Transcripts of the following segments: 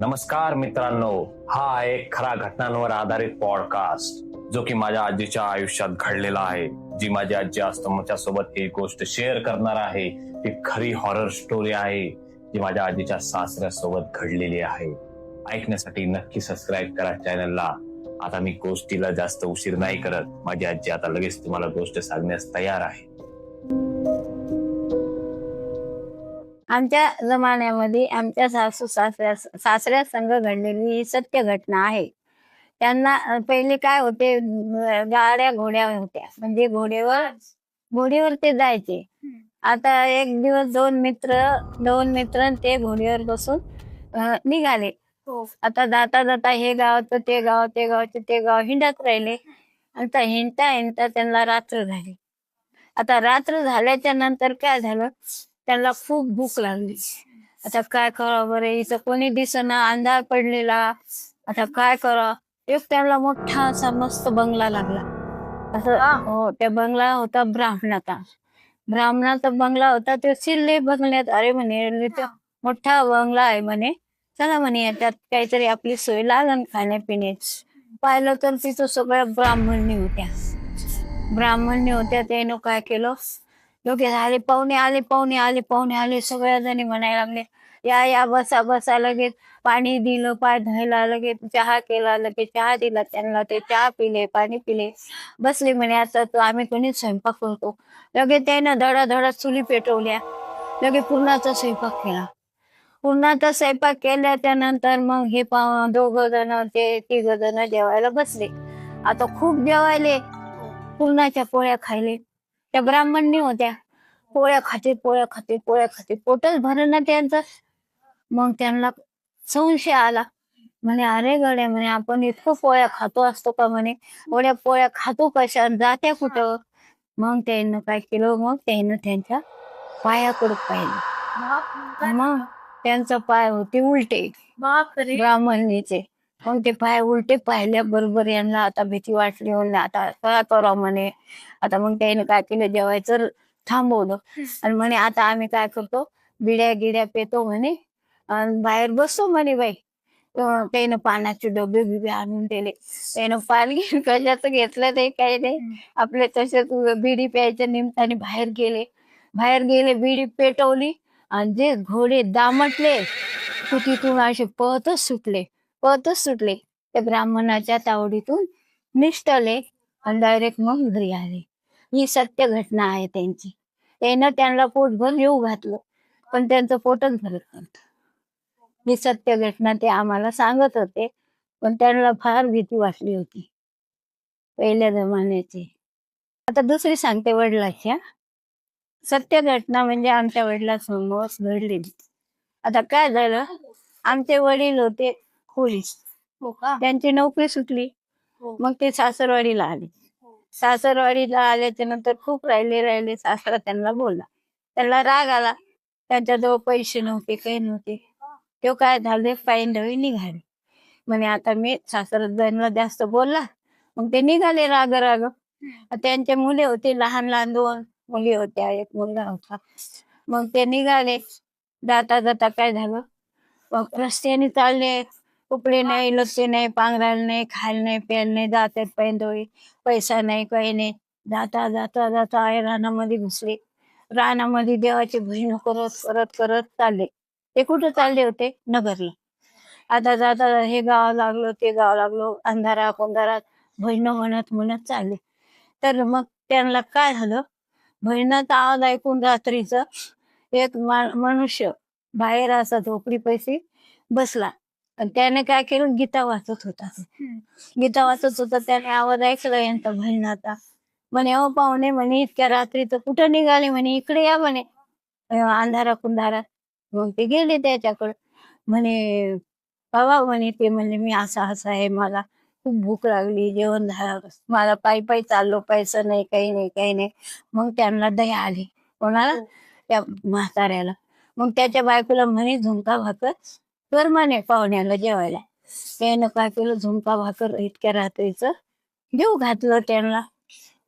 नमस्कार मित्रांनो हा एक खरा घटनांवर आधारित पॉडकास्ट जो की माझ्या आजीच्या आयुष्यात घडलेला आहे. जी माझी आजी असतो सोबत ही गोष्ट शेअर करणार आहे. ती खरी हॉरर स्टोरी आहे जी माझ्या आजीच्या सासऱ्यासोबत घडलेली आहे. ऐकण्यासाठी नक्की सबस्क्राईब करा चॅनलला आता मी गोष्टीला जास्त उशीर नाही करत. माझी आजी आता लगेच तुम्हाला गोष्ट सांगण्यास तयार आहे. आमच्या जमान्यामध्ये आमच्या सासू सासऱ्या सासऱ्या संघ घडलेली ही सत्य घटना आहे. त्यांना पहिले काय होते गाड्या घोड्या होत्या. म्हणजे घोड्यावर घोडीवर ते जायचे. आता एक दिवस दोन मित्र दोन मित्र ते घोडीवर बसून निघाले. आता जाता जाता हे गावाचं ते गाव ते गावचे ते गाव हिंडत राहिले. आता हिंडता हिंडता त्यांना रात्र झाली. आता रात्र झाल्याच्यानंतर काय झालं? त्यांना खूप भूक लागली. आता काय करावं बरं? इथं कोणी दिसना अंधार पडलेला. आता काय करावं एक त्यांना मोठा असा मस्त बंगला लागला. असं हो. त्या बंगला होता ब्राह्मणाचा. ब्राह्मणाचा बंगला होता ते शिल्ले बंगल्यात अरे म्हणे मोठा बंगला आहे म्हणे. चला म्हणे याच्यात काहीतरी आपली सोय लागन खाण्यापिण्याची पाहिलं तर तिथं सगळ्या ब्राह्मणी होत्या. ब्राह्मणी होत्या त्यानं काय केलं? लोक आले पाहुणे आले पाहुणे आले पाहुणे आले सगळ्या जणी म्हणायला लागले या या बसा बसा लगेच पाणी दिलं पाय धायला लगेच चहा केला लगेच चहा दिला त्यांना ते चहा पिले पाणी पिले. बसले म्हणे आता तो आम्ही कोणी स्वयंपाक करतो. लगेच त्यानं धडाधडा चुली पेटवल्या. लगेच पूर्णाचा स्वयंपाक केला. पूर्णाचा स्वयंपाक केल्या त्यानंतर मग हे पा दोघ जण ते तिघ जण जेवायला बसले. आता खूप जेवायले. पूर्णाच्या पोळ्या खायले. त्या ब्राह्मणी होत्या. पोळ्या खाते पोळ्या खाते पोळ्या खाते. पोटच भरण ना त्यांचं. मग त्यांना संशय आला. म्हणे अरे गड्या म्हणे आपण इतकं पोळ्या खातो असतो का? म्हणे एवढ्या पोळ्या खातो कशा? जात्या कुठं? मग त्यानं काय केलं? मग त्यानं त्यांच्या पायाकडं पाहिलं. मग त्यांचा पाय होते उलटे. बापरे ब्राह्मणीचे. मग ते पाय उलटे पाहिल्या बरोबर यांना आता भीती वाटली म्हणलं आता काय करावं म्हणे. आता मग त्याने काय केलं जेवायचं थांबवलं. आणि म्हणे आता आम्ही काय करतो बिड्या गिड्या पेतो म्हणे. आणि बाहेर बसतो म्हणे बाई. त्यानं पाण्याचे डबे बिबे आणून दिले. त्यानं घेऊन कशाचं घेतलं ते काही नाही. आपले तसेच बिडी प्यायच्या निमित्ताने बाहेर गेले. बाहेर गेले बिडी पेटवली. आणि जे घोडे दामटले तिथून असे पळतच सुटले. पळतच सुटले. ते ब्राह्मणाच्या तावडीतून निष्ठले आणि डायरेक्ट मग घरी आले. ही सत्य घटना आहे त्यांची. त्यानं त्यांना पोटभर येऊ घातलं पण त्यांचं पोटच भरत नव्हतं. ही सत्य घटना ते आम्हाला सांगत होते पण त्यांना फार भीती वाटली होती. पहिल्या जमान्याची. आता दुसरी सांगते वडिलाच्या सत्य घटना म्हणजे आमच्या वडिलासमोर घडलेली. आता काय झालं? आमचे वडील होते पोलीस. हो त्यांची नोकरी सुटली. हो. मग ते सासरवाडीला आले. सासरवाडीला आल्याच्यानंतर खूप राहिले राहिले. सासरा त्यांना बोलला. त्याला राग आला. त्यांच्याजवळ पैसे नव्हते काही नव्हते. तो काय झाले? पायंडवी निघाले. म्हणे आता मी सासरदारांना जास्त बोलला. मग ते निघाले राग राग त्यांचे मुले होते लहान लहान दोन मुली होत्या एक मुलगा होता. मग ते निघाले. जाता जाता काय झालं? मग रस्त्याने चालले. कपडे नाही लत्ते नाही पांघरायला नाही खायला नाही प्यायला नाही जातात पैंदोळी पैसा नाही काही नाही। जाता जाता जाता आई रानामध्ये घुसले। रानामध्ये देवाचे भजन करत करत करत चालले। ते कुठं चालले होते? नगरला। आता जाता हे गाव लागलो ते गाव लागलो अंधारा कोंधारात भजन म्हणत म्हणत चालले. तर मग त्यांना काय झालं? भजनाचा आवाज ऐकून रात्रीचं एक मा- मनुष्य बाहेर असा झोपडी पैसे बसला. आणि त्याने काय केलं? गीता वाचत होता. गीता वाचत होता त्याने आवाज ऐकला यांचा भजनाचा. म्हणे अहो पाहुणे म्हणे इतक्या रात्री तर कुठं निघाले? म्हणे इकडे या म्हणे. अंधारा कुंधारात. मग ते गेले त्याच्याकडे. म्हणे बाबा म्हणे ते म्हणले मी असं असं आहे मला. खूप भूक लागली जेवण झालं. मला पायी पायी चाललो पैसा नाही काही नाही काही नाही. मग त्यांना दया आली. कोणाला? त्या म्हाताऱ्याला. मग त्याच्या बायकोला म्हणे झुंका भाकर तर म्हणे पाहुण्याला जेवायला. त्यानं काय केलं? झुंका भाकर इतक्या रात्रीचं देऊ घातलं त्यांना.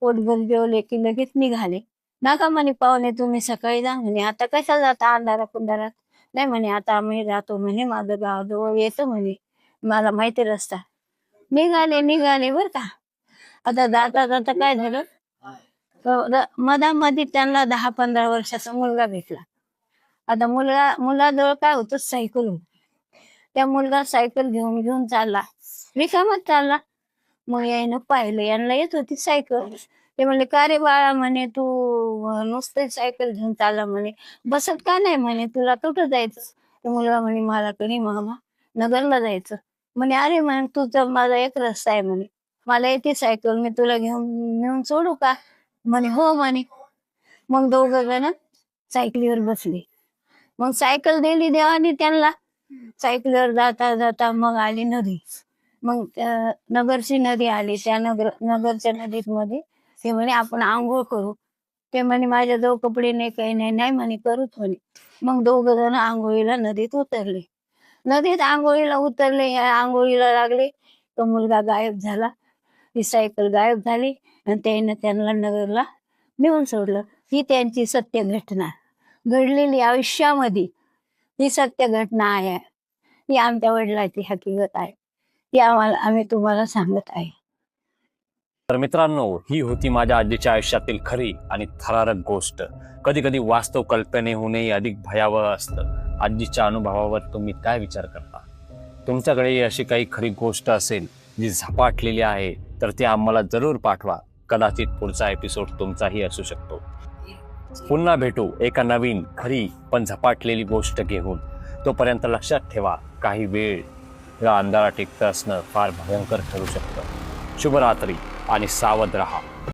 पोटभर जेवले की लगेच निघाले. नका म्हणे पाहुणे तुम्ही सकाळी जा म्हणे. आता कशा जाता अंधारा कुंधारात नाही म्हणे आता आम्ही जातो म्हणे माझं गावाजवळ येतं म्हणे. मला माहिती रस्ता. निघाले निघाले बर का. आता जाता जाता काय झालं? तर मधामध्ये त्यांना दहा पंधरा वर्षाचा मुलगा भेटला. आता मुलगा मुलाजवळ काय होतं सायकल होती. त्या मुलगा सायकल घेऊन घेऊन चालला. रिकामत चालला. मग यायनं पाहिलं यांना येत होती सायकल. ते म्हणले का रे बाळा म्हणे तू अं, नुसतं सायकल घेऊन चालला म्हणे. बसत का नाही म्हणे? तुला कुठं जायचं? मुलगा म्हणे मला कधी मामा नगरला जायचं. म्हणे अरे म्हणे तुझा माझा एक रस्ता आहे म्हणे. मला येते सायकल मी तुला घेऊन नेऊन सोडू का? म्हणे हो म्हणे. मग दोघं जण सायकलीवर बसले. मग सायकल दिली देवानी त्यांना. सायकलवर जाता जाता मग आली नदी. मग त्या नगरची नदी आली. त्या नगर नगरच्या नदीत मध्ये ते म्हणे आपण आंघोळ करू. ते म्हणे माझ्या जवळ कपडे नाही काही नाही. नाही म्हणे करूच म्हणे. मग दोघ जण आंघोळीला नदीत उतरले. नदीत आंघोळीला उतरले. आंघोळीला लागले. तो मुलगा गायब झाला. ती सायकल गायब झाली. आणि त्यानं त्यांना नगरला नेऊन सोडलं. ही त्यांची सत्य घटना घडलेली आयुष्यामध्ये ही सत्य घटना आहे. ही आमच्या वडिलाची हकीकत आहे. ती आम्हाला आम्ही तुम्हाला सांगत आहे. तर मित्रांनो ही होती माझ्या आजीच्या आयुष्यातील खरी आणि थरारक गोष्ट. कधी कधी वास्तव कल्पनेहूनही अधिक भयावह असतं. आजीच्या अनुभवावर तुम्ही काय विचार करता? तुमच्याकडे अशी काही खरी गोष्ट असेल जी झपाटलेली आहे तर ती आम्हाला जरूर पाठवा. कदाचित पुढचा एपिसोड तुमचाही असू शकतो. पुन्हा भेटू एका नवीन खरी पण झपाटलेली गोष्ट घेऊन. तोपर्यंत लक्षात ठेवा काही वेळ या अंधारात टिकतं असणं फार भयंकर ठरू शकतं. शुभरात्री आणि सावध रहा.